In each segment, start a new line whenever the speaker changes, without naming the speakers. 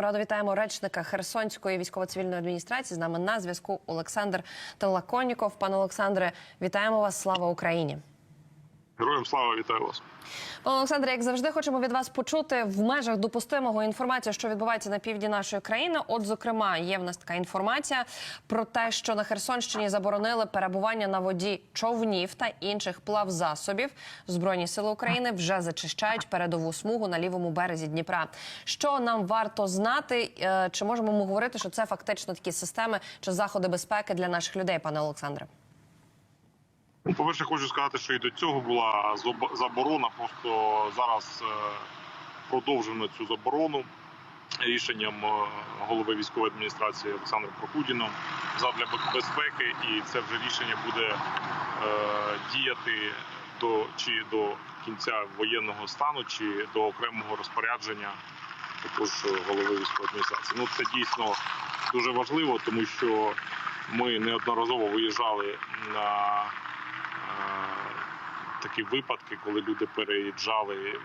Радо вітаємо речника Херсонської військово-цивільної адміністрації. З нами на зв'язку Олександр Телаконіков. Пане Олександре, вітаємо вас. Слава Україні.
Героям слава вітаю вас.
Пане Олександре, як завжди, хочемо від вас почути в межах допустимого інформацію, що відбувається на півдні нашої країни. От, зокрема, є в нас така інформація про те, що на Херсонщині заборонили перебування на воді човнів та інших плавзасобів. Збройні сили України вже зачищають передову смугу на лівому березі Дніпра. Що нам варто знати? Е, Чи можемо ми говорити, що це фактично такі системи чи заходи безпеки для наших людей, пане Олександре?
Ну, по-перше, хочу сказати, що і до цього була заборона. Просто зараз е, продовжено цю заборону рішенням е, голови військової адміністрації Олександром Прокудіном задля безпеки, і це вже рішення буде е, діяти до чи до кінця воєнного стану, чи до окремого розпорядження також голови військової адміністрації. Ну це дійсно дуже важливо, тому що ми неодноразово виїжджали на такі випадки, коли люди переїжджали,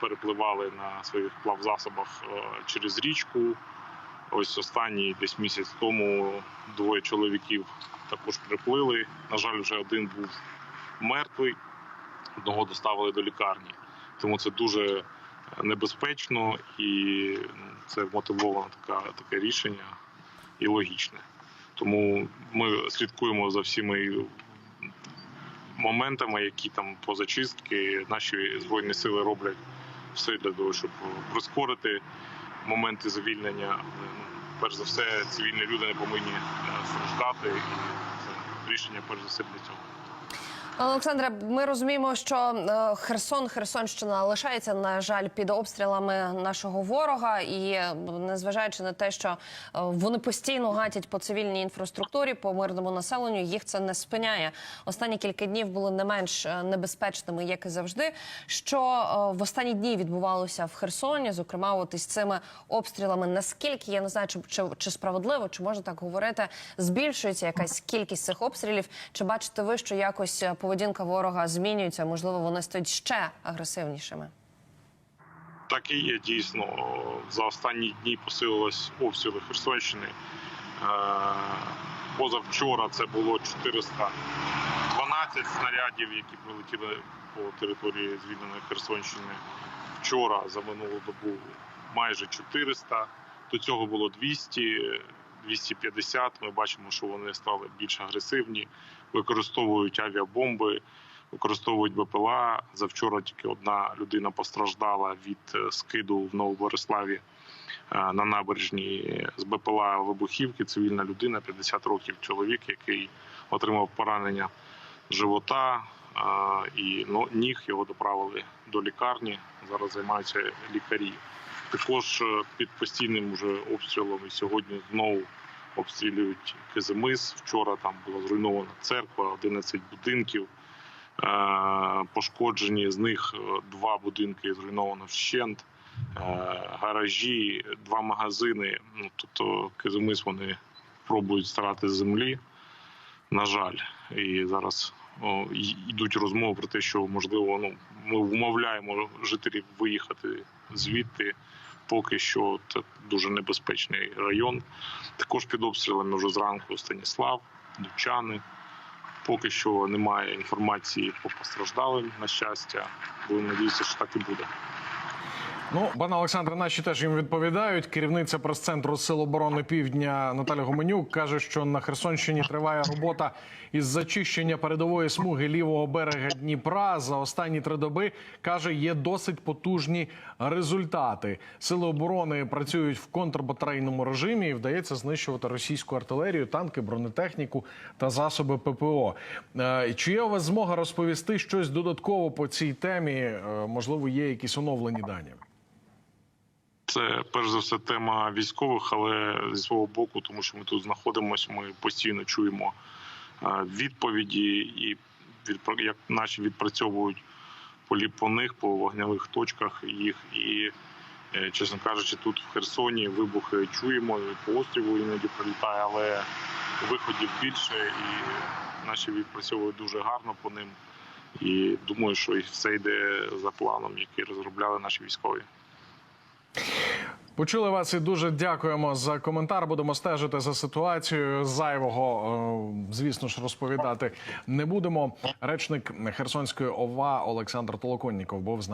перепливали на своїх плавзасобах е, через річку. Ось останній десь місяць тому двоє чоловіків також приплили. На жаль, вже один був мертвий, одного доставили до лікарні. Тому це дуже небезпечно і ну, це мотивоване така, таке рішення і логічне. Тому ми слідкуємо за всіми моментами, які там позачистки наші збройні сили роблять все для того, щоб прискорити моменти звільнення. Ну, Перш за все, цивільні люди не повинні е, страждати, і це рішення перш за все для цього.
Олександре, ми розуміємо, що е, Херсон, Херсонщина лишається, на жаль, під обстрілами нашого ворога, і е, незважаючи на те, що е, вони постійно гатять по цивільній інфраструктурі, по мирному населенню, їх це не спиняє. Останні кілька днів були не менш небезпечними, як і завжди. Що в останні дні відбувалося в Херсоні, зокрема, от із цими обстрілами. Наскільки я не знаю, чи, чи, чи справедливо, чи можна так говорити, збільшується якась кількість цих обстрілів? Чи бачите ви, що якось поведінка ворога змінюється? Можливо, вони стають ще агресивнішими?
Так і є дійсно. За останні дні посилились обстріли Херсонщини. Е, Позавчора це було 412 снарядів, які прилетіли по території звільненої Херсонщини. Вчора за минулу добу майже 400. До цього було 200, 250. Ми бачимо, що вони стали більш агресивні, використовують авіабомби використовують БПЛА. Завчора тільки одна людина постраждала від е, скиду в Новобориславі е, на набережні з БПЛА вибухівки. Цивільна людина, 50 років чоловік, який отримав поранення живота е, і ну, ніг його доправили до лікарні. Зараз займаються лікарі. Також е, під постійним уже обстрілом і сьогодні знову обстрілюють Кизимис. Вчора там була зруйнована церква, 11 будинків. Е, Пошкоджені з них е, два будинки зруйновано вщент, гаражі, два магазини. Ну тобто Кизимис вони пробують старати з землі. На жаль, і зараз о, йдуть розмови про те, що можливо, ну ми вмовляємо жителів виїхати звідти. Поки що це дуже небезпечний район. Також під обстрілами вже зранку Станіслав, Дучани. Поки що немає інформації по постраждалим, на щастя. Будемо надіятися, що так і буде.
Ну, пане Олександре, наші теж їм відповідають. Керівниця прес-центру Сил оборони Півдня Наталя Гоменюк каже, що на Херсонщині триває робота із зачищення передової смуги лівого берега Дніпра. За останні три доби каже, є досить потужні результати. Сили оборони працюють в контрбатарейному режимі і вдається знищувати російську артилерію, танки, бронетехніку та засоби ППО. Е, Чи є у вас змога розповісти щось додатково по цій темі? Е, Можливо, є якісь оновлені дані?
Це перш за все тема військових, але зі свого боку, тому що ми тут знаходимося, ми постійно чуємо е, відповіді, і як наші відпрацьовують полі по них, по вогневих точках їх. І, е, чесно кажучи, тут в Херсоні вибухи чуємо, і по острову іноді прилітає, але виходів більше, і наші відпрацьовують дуже гарно по ним. І думаю, що все йде за планом, який розробляли наші військові.
Почули вас і дуже дякуємо за коментар. Будемо стежити за ситуацією. Зайвого, е, звісно ж, розповідати не будемо. Речник Херсонської ОВА Олександр Толоконніков був з нами.